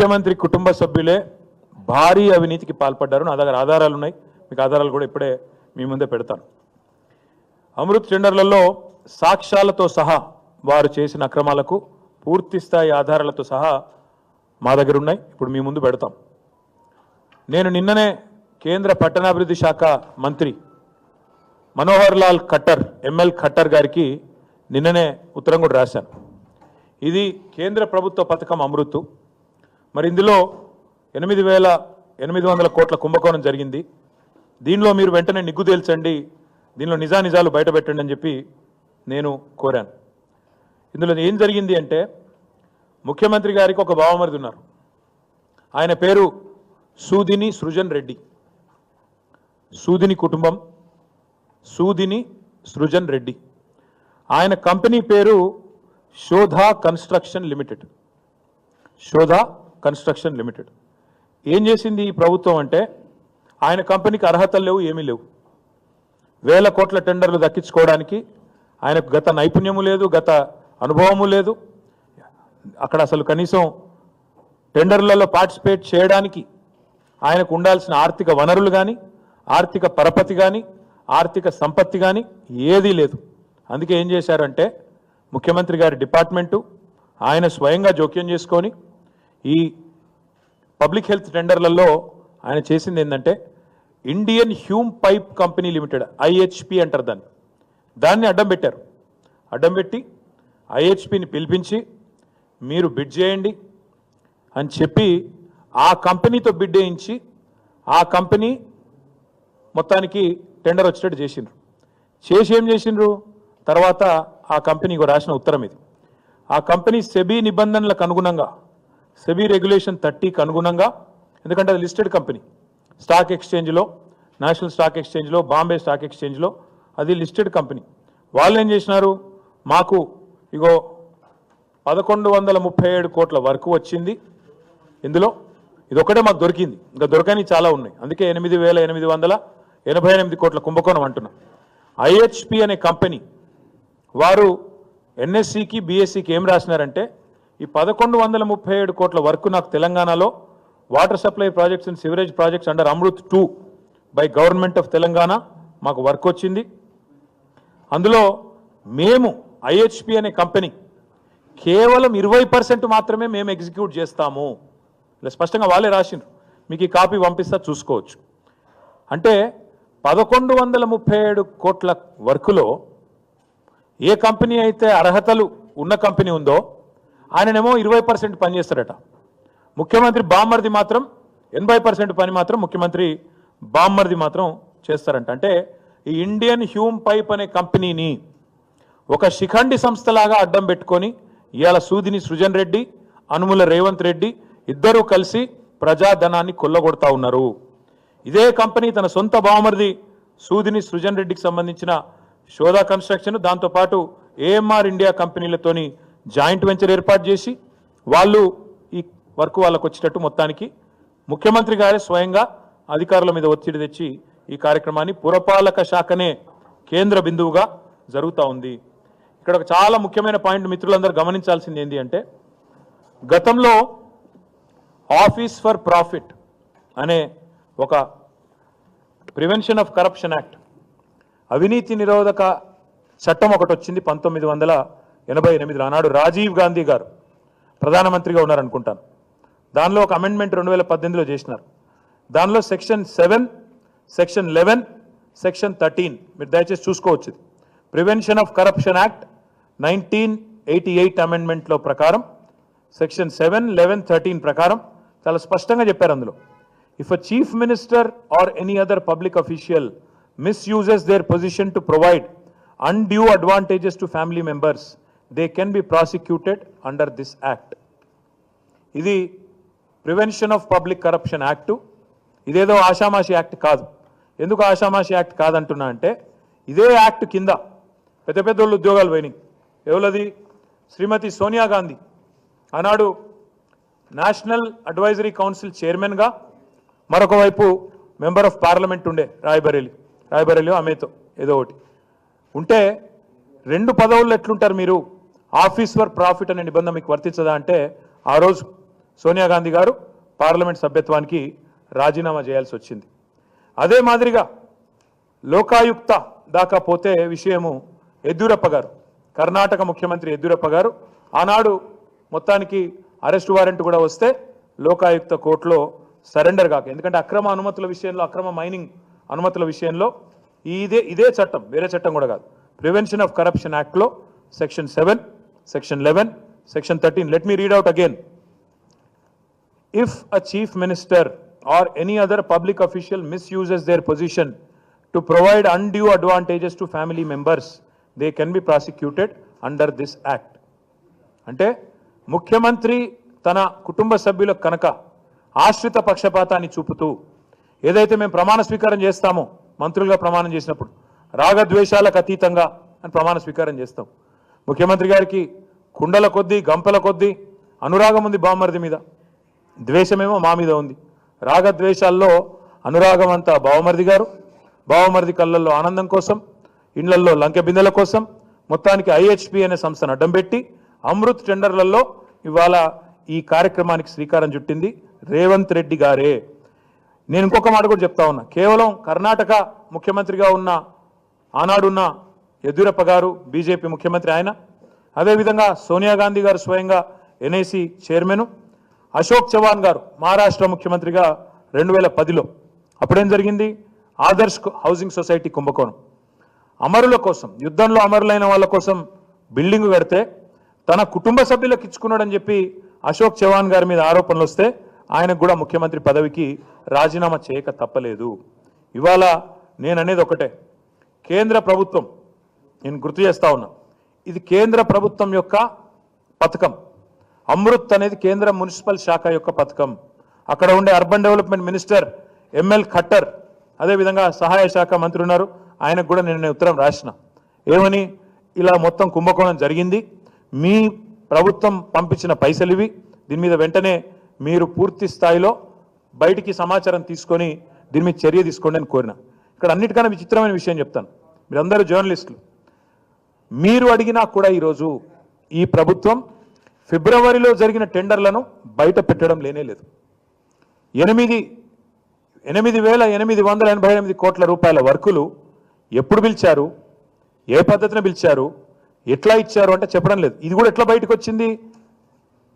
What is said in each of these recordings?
ముఖ్యమంత్రి కుటుంబ సభ్యులే భారీ అవినీతికి పాల్పడ్డారు. నా దగ్గర ఆధారాలు ఉన్నాయి. మీకు ఆధారాలు కూడా ఇప్పుడే మీ ముందే పెడతాను. అమృత్ టెండర్లలో సాక్ష్యాలతో సహా వారు చేసిన అక్రమాలకు పూర్తి స్థాయి ఆధారాలతో సహా మా దగ్గర ఉన్నాయి. ఇప్పుడు మీ ముందు పెడతాం. నేను నిన్ననే కేంద్ర పట్టణాభివృద్ధి శాఖ మంత్రి మనోహర్ లాల్ ఖట్టర్ ఎంఎల్ ఖట్టర్ గారికి నిన్ననే ఉత్తరం కూడా రాశాను. ఇది కేంద్ర ప్రభుత్వ పథకం అమృత్. మరి ఇందులో ఎనిమిది వేల ఎనిమిది వందల కోట్ల కుంభకోణం జరిగింది. దీనిలో మీరు వెంటనే నిగ్గు తేల్చండి. దీనిలో నిజానిజాలు బయటపెట్టండి అని చెప్పి నేను కోరాను. ఇందులో ఏం జరిగింది అంటే ముఖ్యమంత్రి గారికి ఒక బావమరిది ఉన్నారు. ఆయన పేరు సూదిని సృజన్ రెడ్డి. సూదిని కుటుంబం సూదిని సృజన్ రెడ్డి. ఆయన కంపెనీ పేరు Shodha Construction Limited. Shodha Construction Limited. ఏం చేసింది ఈ ప్రభుత్వం అంటే ఆయన కంపెనీకి అర్హతలు లేవు ఏమీ లేవు. వేల కోట్ల టెండర్లు దక్కించుకోవడానికి ఆయనకు గత నైపుణ్యము లేదు గత అనుభవము లేదు. అక్కడ అసలు కనీసం టెండర్లలో పార్టిసిపేట్ చేయడానికి ఆయనకు ఉండాల్సిన ఆర్థిక వనరులు కానీ ఆర్థిక పరపతి కానీ ఆర్థిక సంపత్తి కానీ ఏదీ లేదు. అందుకే ఏం చేశారంటే ముఖ్యమంత్రి గారి డిపార్ట్మెంటు ఆయన స్వయంగా జోక్యం చేసుకొని ఈ పబ్లిక్ హెల్త్ టెండర్లలో ఆయన చేసింది ఏంటంటే Indian Hume Pipe Company Limited I H P అంటారు దాన్ని. దాన్ని అడ్డం పెట్టారు. అడ్డం పెట్టి ఐహెచ్పిని పిలిపించి మీరు బిడ్ చేయండి అని చెప్పి ఆ కంపెనీతో బిడ్ వేయించి ఆ కంపెనీ మొత్తానికి టెండర్ వచ్చేటట్టు చేసిండ్రు. చేసి ఏం చేసిండ్రు? తర్వాత ఆ కంపెనీకి రాసిన ఉత్తరం ఇది. ఆ కంపెనీ సెబీ నిబంధనలకు అనుగుణంగా సెబీ రెగ్యులేషన్ థర్టీకి అనుగుణంగా ఎందుకంటే అది లిస్టెడ్ కంపెనీ స్టాక్ ఎక్స్చేంజ్లో నేషనల్ స్టాక్ ఎక్స్చేంజ్లో బాంబే స్టాక్ ఎక్స్చేంజ్లో అది లిస్టెడ్ కంపెనీ వాళ్ళు ఏం చేసినారు? మాకు ఇగో పదకొండు వందల ముప్పై ఏడు కోట్ల వరకు వచ్చింది. ఇందులో ఇది మాకు దొరికింది. ఇంకా దొరకని చాలా ఉన్నాయి. అందుకే ఎనిమిది వేల ఎనిమిది వందల ఎనభై ఎనిమిది కోట్ల కుంభకోణం అంటున్నాం. ఐహెచ్పి అనే కంపెనీ వారు ఎన్ఎస్సికి బీఎస్సికి ఏం రాసినారంటే ఈ పదకొండు వందల ముప్పై ఏడు కోట్ల వర్క్ నాకు తెలంగాణలో. Water supply projects and sewerage projects under Amrut two by Government of Telangana మాకు వర్క్ వచ్చింది. అందులో మేము ఐహెచ్పి అనే కంపెనీ కేవలం ఇరవై పర్సెంట్ మాత్రమే మేము ఎగ్జిక్యూట్ చేస్తాము. ఇలా స్పష్టంగా వాళ్ళే రాసిండ్రు. మీకు ఈ కాపీ పంపిస్తా చూసుకోవచ్చు. అంటే పదకొండు వందల ముప్పై ఏడు కోట్ల వర్కులో ఏ కంపెనీ అయితే అర్హతలు ఉన్న కంపెనీ ఉందో ఆయననేమో ఇరవై పర్సెంట్ పనిచేస్తారట ముఖ్యమంత్రి బామ్మర్ది మాత్రం ఎనభై పర్సెంట్ పని మాత్రం ముఖ్యమంత్రి బామ్మర్ది మాత్రం చేస్తారంట. అంటే ఈ ఇండియన్ హ్యూమ్ పైప్ అనే కంపెనీని ఒక శిఖండి సంస్థలాగా అడ్డం పెట్టుకొని ఇవాళ సూదిని సృజన్ రెడ్డి అనుముల రేవంత్ రెడ్డి ఇద్దరూ కలిసి ప్రజాధనాన్ని కొల్లగొడతా ఉన్నారు. ఇదే కంపెనీ తన సొంత బామ్మర్ది సూదిని సృజన్ రెడ్డికి సంబంధించిన శోధా కన్స్ట్రక్షన్ దాంతోపాటు ఏఎంఆర్ ఇండియా కంపెనీలతోని జాయింట్ వెంచర్ ఏర్పాటు చేసి వాళ్ళు ఈ వర్క్ వాళ్ళకు వచ్చేటట్టు మొత్తానికి ముఖ్యమంత్రి గారే స్వయంగా అధికారుల మీద ఒత్తిడి తెచ్చి ఈ కార్యక్రమాన్ని పురపాలక శాఖనే కేంద్ర బిందువుగా జరుగుతూ ఉంది. ఇక్కడ ఒక చాలా ముఖ్యమైన పాయింట్ మిత్రులందరూ గమనించాల్సింది ఏంటి అంటే గతంలో ఆఫీస్ ఫర్ ప్రాఫిట్ అనే ఒక ప్రివెన్షన్ ఆఫ్ కరప్షన్ యాక్ట్ అవినీతి నిరోధక చట్టం ఒకటి వచ్చింది పంతొమ్మిది వందల ఎనభై ఎనిమిదిలో ఆనాడు రాజీవ్ గాంధీ గారు ప్రధానమంత్రిగా ఉన్నారనుకుంటాను. దానిలో ఒక అమెండ్మెంట్ రెండు వేల పద్దెనిమిదిలో చేసినారు. దానిలో section seven section eleven section thirteen మీరు దయచేసి చూసుకోవచ్చు prevention of corruption act nineteen eighty eight అమెండ్మెంట్లో ప్రకారం సెక్షన్ సెవెన్ లెవెన్ థర్టీన్ ప్రకారం చాలా స్పష్టంగా చెప్పారు అందులో. If a chief minister or any other public official misuses their position to provide undue advantages to family members, they can be prosecuted under this act ఇది prevention of public corruption act ఇదేదో ఆషామాషి act కాదు. ఎందుకు ఆషామాషి act కాదంటున్నా అంటే ఇదే act కింద పెద్ద పెద్ద వాళ్ళు ఉద్యోగాలు పోయినాయి. ఎవరది? శ్రీమతి సోనియా గాంధీ. ఆనాడు నేషనల్ అడ్వైజరీ కౌన్సిల్ చైర్మన్గా మరొక వైపు మెంబర్ ఆఫ్ పార్లమెంట్ ఉండే రాయబరేలి. రాయబరేలి ఆమెతో ఏదో ఒకటి. ఉంటే రెండు పదవుల్లో ఎట్లుంటారు మీరు? ఆఫీస్ ఫర్ ప్రాఫిట్ అనే నిబంధన మీకు వర్తించదా అంటే ఆ రోజు సోనియా గాంధీ గారు పార్లమెంట్ సభ్యత్వానికి రాజీనామా చేయాల్సి వచ్చింది. అదే మాదిరిగా లోకాయుక్త దాకా పోతే విషయము యద్యూరప్ప గారు కర్ణాటక ముఖ్యమంత్రి యద్యూరప్ప గారు ఆనాడు మొత్తానికి అరెస్ట్ వారెంట్ కూడా వస్తే లోకాయుక్త కోర్టులో సరెండర్ కాక ఎందుకంటే అక్రమ అనుమతుల విషయంలో అక్రమ మైనింగ్ అనుమతుల విషయంలో ఇదే ఇదే చట్టం వేరే చట్టం కూడా కాదు. ప్రివెన్షన్ ఆఫ్ కరప్షన్ యాక్ట్లో section seven section eleven section thirteen let me read out again if a chief minister or any other public official misuses their position to provide undue advantages to family members, they can be prosecuted under this act. అంటే ముఖ్యమంత్రి తన కుటుంబ సభ్యులకు కనుక ఆశ్రిత పక్షపాతాన్ని చూపుతూ ఏదైతే మేము ప్రమాణ స్వీకారం చేస్తామో మంత్రులుగా ప్రమాణం చేసినప్పుడు రాగద్వేషాలకు అతీతంగా అని ప్రమాణ స్వీకారం చేస్తాం ముఖ్యమంత్రి గారికి కుండల కొద్దీ గంపల కొద్దీ అనురాగం ఉంది బావమరిది మీద. ద్వేషమేమో మా మీద ఉంది. రాగద్వేషాల్లో అనురాగం అంతా బావమరిది గారు. బావమరిది కళ్ళల్లో ఆనందం కోసం ఇండ్లల్లో లంకెబిందెల కోసం మొత్తానికి ఐహెచ్పి అనే సంస్థను అడ్డం పెట్టి అమృత్ టెండర్లలో ఇవాళ ఈ కార్యక్రమానికి శ్రీకారం చుట్టింది రేవంత్ రెడ్డి గారే. నేను ఇంకొక మాట కూడా చెప్తా ఉన్నా. కేవలం కర్ణాటక ముఖ్యమంత్రిగా ఉన్న ఆనాడున్న యడ్యూరప్ప గారు బీజేపీ ముఖ్యమంత్రి ఆయన అదేవిధంగా సోనియా గాంధీ గారు స్వయంగా ఎన్ఐసి చైర్మన్ అశోక్ చవాన్ గారు మహారాష్ట్ర ముఖ్యమంత్రిగా రెండు వేల పదిలో అప్పుడేం జరిగింది? ఆదర్శ్ హౌసింగ్ సొసైటీ కుంభకోణం. అమరుల కోసం యుద్ధంలో అమరులైన వాళ్ళ కోసం బిల్డింగ్ కడితే తన కుటుంబ సభ్యులకు ఇచ్చుకున్నాడని చెప్పి అశోక్ చవాన్ గారి మీద ఆరోపణలు వస్తే ఆయనకు కూడా ముఖ్యమంత్రి పదవికి రాజీనామా చేయక తప్పలేదు. ఇవాళ నేను అనేది ఒకటే. కేంద్ర ప్రభుత్వం నేను గుర్తు చేస్తా ఉన్నా. ఇది కేంద్ర ప్రభుత్వం యొక్క పథకం. అమృత్ అనేది కేంద్ర మున్సిపల్ శాఖ యొక్క పథకం. అక్కడ ఉండే urban development minister M L Khattar అదేవిధంగా సహాయ శాఖ మంత్రి ఉన్నారు. ఆయనకు కూడా నేను ఉత్తరం రాసిన. ఏమని? ఇలా మొత్తం కుంభకోణం జరిగింది. మీ ప్రభుత్వం పంపించిన పైసలు ఇవి. దీని మీద వెంటనే మీరు పూర్తి స్థాయిలో బయటికి సమాచారం తీసుకొని దీని మీద చర్య తీసుకోండి అని కోరిన. ఇక్కడ అన్నిటికన్నా విచిత్రమైన విషయం చెప్తాను. మీరందరూ జర్నలిస్టులు. మీరు అడిగినా కూడా ఈరోజు ఈ ప్రభుత్వం ఫిబ్రవరిలో జరిగిన టెండర్లను బయట పెట్టడం లేనే లేదు. ఎనిమిది ఎనిమిది వేల ఎనిమిది వందల ఎనభై ఎనిమిది కోట్ల రూపాయల వర్కులు ఎప్పుడు పిలిచారు? ఏ పద్ధతిన పిలిచారు? ఎట్లా ఇచ్చారు అంటే చెప్పడం లేదు. ఇది కూడా ఎట్లా బయటకు వచ్చింది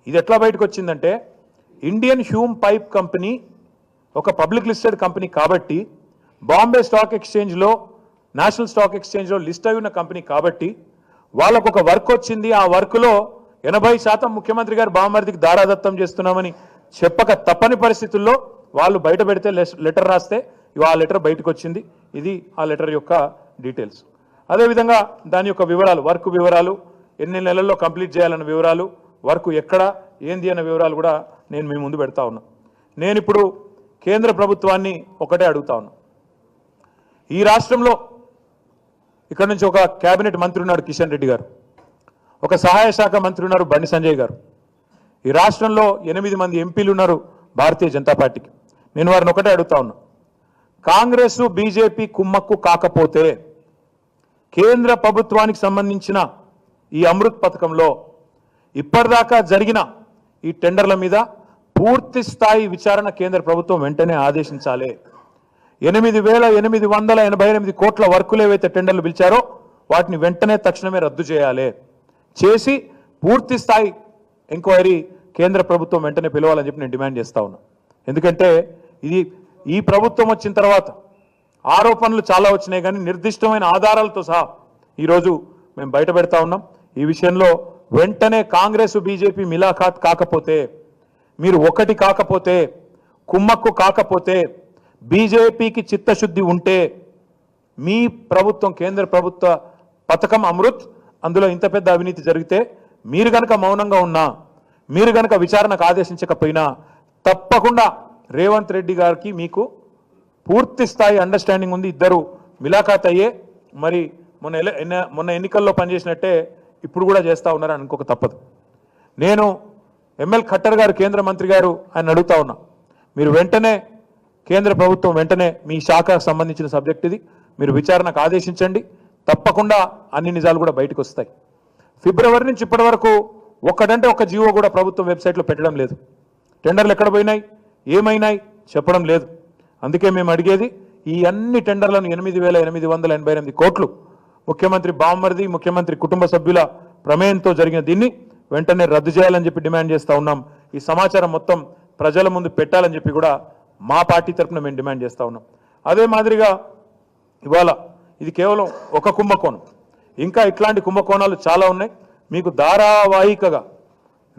ఇది ఎట్లా బయటకు వచ్చిందంటే ఇండియన్ హ్యూమ్ పైప్ కంపెనీ ఒక పబ్లిక్ లిస్టెడ్ కంపెనీ కాబట్టి బాంబే స్టాక్ ఎక్స్చేంజ్లో నేషనల్ స్టాక్ ఎక్స్చేంజ్లో లిస్ట్ అయి ఉన్న కంపెనీ కాబట్టి వాళ్ళకు ఒక వర్క్ వచ్చింది. ఆ వర్క్లో ఎనభై శాతం ముఖ్యమంత్రి గారు బామర్దికి దారాదత్తం చేస్తున్నామని చెప్పక తప్పని పరిస్థితుల్లో వాళ్ళు బయట పెడితే లెటర్ రాస్తే ఇవి ఆ లెటర్ బయటకు వచ్చింది ఇది ఆ లెటర్ యొక్క డీటెయిల్స్. అదేవిధంగా దాని యొక్క వివరాలు వర్క్ వివరాలు ఎన్ని నెలల్లో కంప్లీట్ చేయాలన్న వివరాలు వర్క్ ఎక్కడ ఏంది అన్న వివరాలు కూడా నేను మీ ముందు పెడతా ఉన్నా. నేను ఇప్పుడు కేంద్ర ప్రభుత్వాన్ని ఒకటే అడుగుతా ఉన్నా. ఈ రాష్ట్రంలో ఇక్కడ నుంచి ఒక కేబినెట్ మంత్రి ఉన్నాడు కిషన్ రెడ్డి గారు. ఒక సహాయ శాఖ మంత్రి ఉన్నారు బండి సంజయ్ గారు. ఈ రాష్ట్రంలో ఎనిమిది మంది ఎంపీలు ఉన్నారు భారతీయ జనతా పార్టీకి. నేను వారిని ఒకటే అడుగుతా ఉన్నా. కాంగ్రెస్ బీజేపీ కుమ్మక్కు కాకపోతే కేంద్ర ప్రభుత్వానికి సంబంధించిన ఈ అమృత్ పథకంలో ఇప్పటిదాకా జరిగిన ఈ టెండర్ల మీద పూర్తి స్థాయి విచారణ కేంద్ర ప్రభుత్వం వెంటనే ఆదేశించాలి. ఎనిమిది వేల ఎనిమిది వందల ఎనభై ఎనిమిది కోట్ల వర్కులు ఏవైతే టెండర్లు పిలిచారో వాటిని వెంటనే తక్షణమే రద్దు చేయాలి. చేసి పూర్తి స్థాయి ఎంక్వైరీ కేంద్ర ప్రభుత్వం వెంటనే పిలవాలని చెప్పి నేను డిమాండ్ చేస్తా ఉన్నా. ఎందుకంటే ఇది ఈ ప్రభుత్వం వచ్చిన తర్వాత ఆరోపణలు చాలా వచ్చినాయి కానీ నిర్దిష్టమైన ఆధారాలతో సహా ఈరోజు మేము బయట పెడతా ఉన్నాం. ఈ విషయంలో వెంటనే కాంగ్రెస్ బీజేపీ మిలాఖాత్ కాకపోతే మీరు ఒకటి కాకపోతే కుమ్మక్కు కాకపోతే బీజేపీకి చిత్తశుద్ధి ఉంటే మీ ప్రభుత్వం కేంద్ర ప్రభుత్వ పథకం అమృత్ అందులో ఇంత పెద్ద అవినీతి జరిగితే మీరు గనక మౌనంగా ఉన్నా మీరు గనక విచారణకు ఆదేశించకపోయినా తప్పకుండా రేవంత్ రెడ్డి గారికి మీకు పూర్తి స్థాయి అండర్స్టాండింగ్ ఉంది. ఇద్దరు మిలాఖాత్ అయ్యే మరి మొన్న ఎన్న- మొన్న ఎన్నికల్లో పనిచేసినట్టే ఇప్పుడు కూడా చేస్తా ఉన్నారని అనుకోక తప్పదు. నేను ఎంఎల్ ఖట్టర్ గారు కేంద్ర మంత్రి గారు ఆయన అడుగుతా ఉన్నా. మీరు వెంటనే కేంద్ర ప్రభుత్వం వెంటనే మీ శాఖకు సంబంధించిన సబ్జెక్ట్ ఇది. మీరు విచారణకు ఆదేశించండి. తప్పకుండా అన్ని నిజాలు కూడా బయటకు వస్తాయి. ఫిబ్రవరి నుంచి ఇప్పటి వరకు ఒక్కటంటే ఒక జీవో కూడా ప్రభుత్వం వెబ్సైట్లో పెట్టడం లేదు. టెండర్లు ఎక్కడ పోయినాయి? ఏమైనాయి? చెప్పడం లేదు. అందుకే మేము అడిగేది ఈ అన్ని టెండర్లను ఎనిమిది వేల ఎనిమిది వందల ఎనభై ఎనిమిది కోట్లు ముఖ్యమంత్రి బామ్మర్ది ముఖ్యమంత్రి కుటుంబ సభ్యుల ప్రమేయంతో జరిగిన దీన్ని వెంటనే రద్దు చేయాలని చెప్పి డిమాండ్ చేస్తూ ఉన్నాం. ఈ సమాచారం మొత్తం ప్రజల ముందు పెట్టాలని చెప్పి కూడా మా పార్టీ తరఫున మేము డిమాండ్ చేస్తూ ఉన్నాం. అదే మాదిరిగా ఇవాళ ఇది కేవలం ఒక కుంభకోణం. ఇంకా ఇట్లాంటి కుంభకోణాలు చాలా ఉన్నాయి. మీకు ధారావాహికగా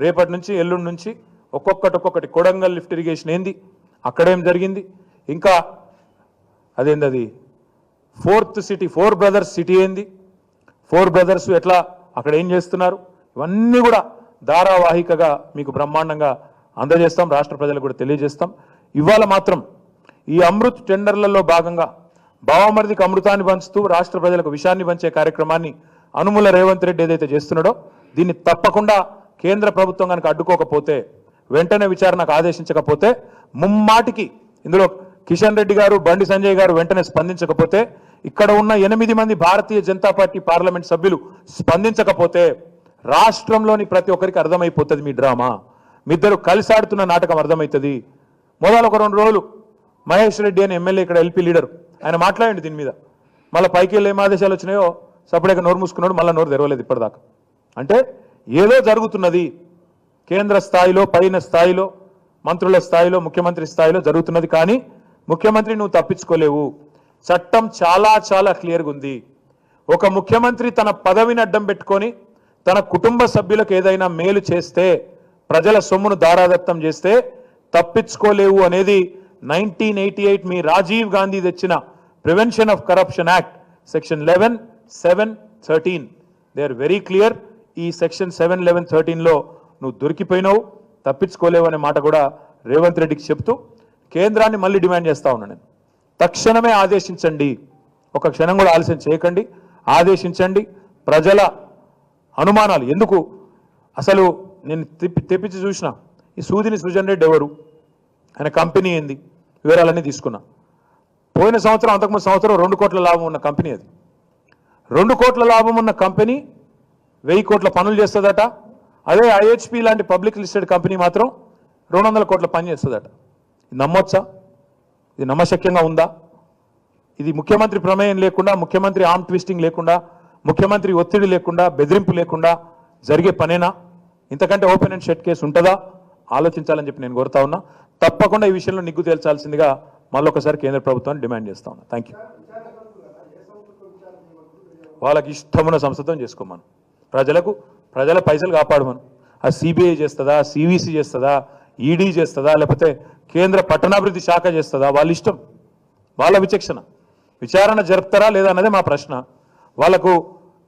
రేపటి నుంచి ఎల్లుండి నుంచి ఒక్కొక్కటి ఒక్కొక్కటి కొడంగల్ లిఫ్ట్ ఇరిగేషన్ ఏంది? అక్కడేం జరిగింది? ఇంకా అదేంది అది? Fourth city four brothers city ఏంది? ఫోర్ బ్రదర్స్ ఎట్లా అక్కడ ఏం చేస్తున్నారు? ఇవన్నీ కూడా ధారావాహికగా మీకు బ్రహ్మాండంగా అందజేస్తాం. రాష్ట్ర ప్రజలకు కూడా తెలియజేస్తాం. ఇవాళ మాత్రం ఈ అమృత్ టెండర్లలో భాగంగా భావమరిదికి అమృతాన్ని పంచుతూ రాష్ట్ర ప్రజలకు విషయాన్ని పంచే కార్యక్రమాన్ని అనుముల రేవంత్ రెడ్డి ఏదైతే చేస్తున్నాడో దీన్ని తప్పకుండా కేంద్ర ప్రభుత్వం కనుక అడ్డుకోకపోతే వెంటనే విచారణకు ఆదేశించకపోతే ముమ్మాటికి ఇందులో కిషన్ రెడ్డి గారు బండి సంజయ్ గారు వెంటనే స్పందించకపోతే ఇక్కడ ఉన్న ఎనిమిది మంది భారతీయ జనతా పార్టీ పార్లమెంట్ సభ్యులు స్పందించకపోతే రాష్ట్రంలోని ప్రతి ఒక్కరికి అర్థమైపోతుంది మీ డ్రామా. మీ ఇద్దరు కలిసి ఆడుతున్న నాటకం అర్థమవుతుంది మొదలు ఒక రెండు రోజులు మహేష్ రెడ్డి అని ఎమ్మెల్యే ఇక్కడ ఎల్పీ లీడర్. ఆయన మాట్లాడండి దీని మీద. మళ్ళీ పైకి వెళ్ళి ఏం ఆదేశాలు వచ్చినాయో సపరేట్గా నోరు మూసుకున్నాడు మళ్ళీ నోరు తెరవలేదు ఇప్పటిదాకా. అంటే ఏదో జరుగుతున్నది. కేంద్ర స్థాయిలో పైన స్థాయిలో మంత్రుల స్థాయిలో ముఖ్యమంత్రి స్థాయిలో జరుగుతున్నది కానీ ముఖ్యమంత్రి నువ్వు తప్పించుకోలేవు. చట్టం చాలా చాలా క్లియర్గా ఉంది. ఒక ముఖ్యమంత్రి తన పదవిని అడ్డం పెట్టుకొని తన కుటుంబ సభ్యులకు ఏదైనా మేలు చేస్తే ప్రజల సొమ్మును దారాదత్తం చేస్తే తప్పించుకోలేవు అనేది నైన్టీన్ ఎయిటీ ఎయిట్ మీ రాజీవ్ గాంధీ తెచ్చిన prevention of corruption act section eleven seven thirteen. They are very clear ఈ సెక్షన్ సెవెన్ లెవెన్ థర్టీన్లో నువ్వు దొరికిపోయినావు తప్పించుకోలేవు అనే మాట కూడా రేవంత్ రెడ్డికి చెప్తూ కేంద్రాన్ని మళ్ళీ డిమాండ్ చేస్తా ఉన్నాను నేను. తక్షణమే ఆదేశించండి. ఒక క్షణం కూడా ఆలస్యం చేయకండి. ఆదేశించండి. ప్రజల అనుమానాలు. ఎందుకు? అసలు నేను తెప్పి తెప్పించి చూసిన ఈ సూదిని సృజన్ రెడ్డి ఎవరు? ఆయన కంపెనీ ఏంది? వివరాలన్నీ తీసుకున్నా. పోయిన సంవత్సరం అంతకుముందు సంవత్సరం రెండు కోట్ల లాభం ఉన్న కంపెనీ అది. రెండు కోట్ల లాభం ఉన్న కంపెనీ వెయ్యి కోట్ల పనులు చేస్తుందట. అదే ఐహెచ్పి లాంటి పబ్లిక్ లిస్టెడ్ కంపెనీ మాత్రం రెండు వందల కోట్ల పని చేస్తుందట. ఇది నమ్మొచ్చా? ఇది నమ్మశక్యంగా ఉందా? ఇది ముఖ్యమంత్రి ప్రమేయం లేకుండా ముఖ్యమంత్రి ఆర్మ్ ట్విస్టింగ్ లేకుండా ముఖ్యమంత్రి ఒత్తిడి లేకుండా బెదిరింపు లేకుండా జరిగే పనేనా? ఇంతకంటే ఓపెన్ అండ్ షెట్ కేసు ఉంటుందా? ఆలోచించాలని చెప్పి నేను కోరుతా ఉన్నా. తప్పకుండా ఈ విషయంలో నిగ్గు తేల్చాల్సిందిగా మళ్ళొకసారి కేంద్ర ప్రభుత్వాన్ని డిమాండ్ చేస్తా ఉన్నా. థ్యాంక్ యూ వాళ్ళకి ఇష్టమున్న సంస్థతో చేసుకోమను. ప్రజలకు ప్రజల పైసలు కాపాడమను. ఆ సిబిఐ చేస్తుందా సివిసి చేస్తుందా ఈడీ చేస్తుందా లేకపోతే కేంద్ర పట్టణాభివృద్ధి శాఖ చేస్తుందా వాళ్ళ ఇష్టం. వాళ్ళ విచక్షణ. విచారణ జరుపుతారా లేదా అన్నదే మా ప్రశ్న. వాళ్ళకు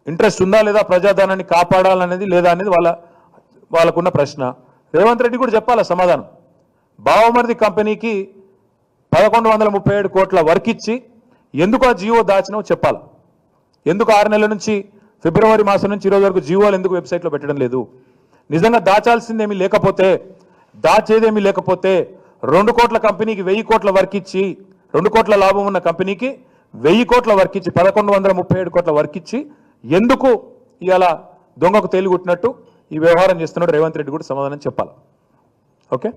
ఇంట్రెస్ట్ ఉందా లేదా ప్రజాధనాన్ని కాపాడాలనేది లేదా అనేది వాళ్ళ వాళ్ళకున్న ప్రశ్న. రేవంత్ రెడ్డి కూడా చెప్పాలా సమాధానం? బావమరిది కంపెనీకి పదకొండు వందల ముప్పై ఏడు కోట్ల వర్క్ ఇచ్చి ఎందుకు ఆ జియో దాచినో చెప్పాలి? ఎందుకు ఆరు నెలల నుంచి ఫిబ్రవరి మాసం నుంచి ఈరోజు వరకు జియోలు ఎందుకు వెబ్సైట్లో పెట్టడం లేదు? నిజంగా దాచాల్సిందేమీ లేకపోతే దాచేదేమీ లేకపోతే రెండు కోట్ల కంపెనీకి వెయ్యి కోట్ల వర్క్ ఇచ్చి రెండు కోట్ల లాభం ఉన్న కంపెనీకి వెయ్యి కోట్ల వర్క్ ఇచ్చి పదకొండు వందల ముప్పై ఏడు కోట్ల వర్క్ ఇచ్చి ఎందుకు ఇలా దొంగకు తేలిగుట్టినట్టు ఈ వ్యవహారం చేస్తున్నాడు రేవంత్ రెడ్డి కూడా సమాధానం చెప్పాలి. ఓకే?